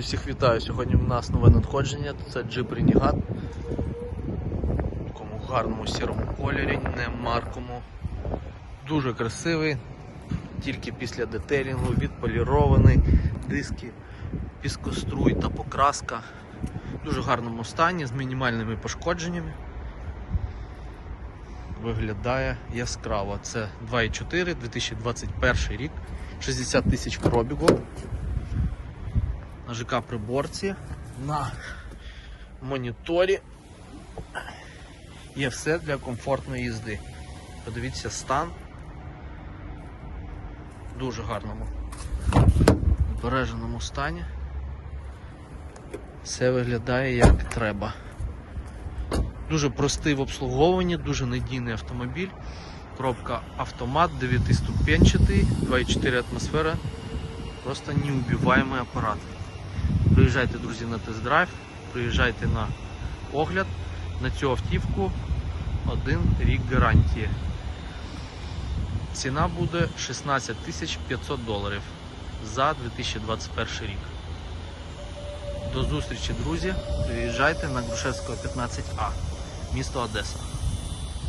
Всіх вітаю! Сьогодні в нас нове надходження. Це Jeep Renegade. В такому гарному сірому кольорі, не маркому. Дуже красивий, тільки після детелінгу, відполірований, диски, піскоструй та покраска. В дуже гарному стані, з мінімальними пошкодженнями. Виглядає яскраво. Це 2.4 2021 рік, 60 тисяч пробігу на ЖК приборці, на моніторі. Є все для комфортної їзди. Подивіться стан в дуже гарному збереженому стані. Все виглядає як треба. Дуже простий в обслуговуванні, дуже надійний автомобіль. Коробка автомат 9-ступенчатий, 2,4 атмосфера. Просто неубиваємий апарат. Приїжджайте, друзі, на тест-драйв, приїжджайте на огляд. На цю автівку один рік гарантії. Ціна буде 16 тисяч 500 доларів за 2021 рік. До зустрічі, друзі. Приїжджайте на Грушевського 15А, місто Одеса.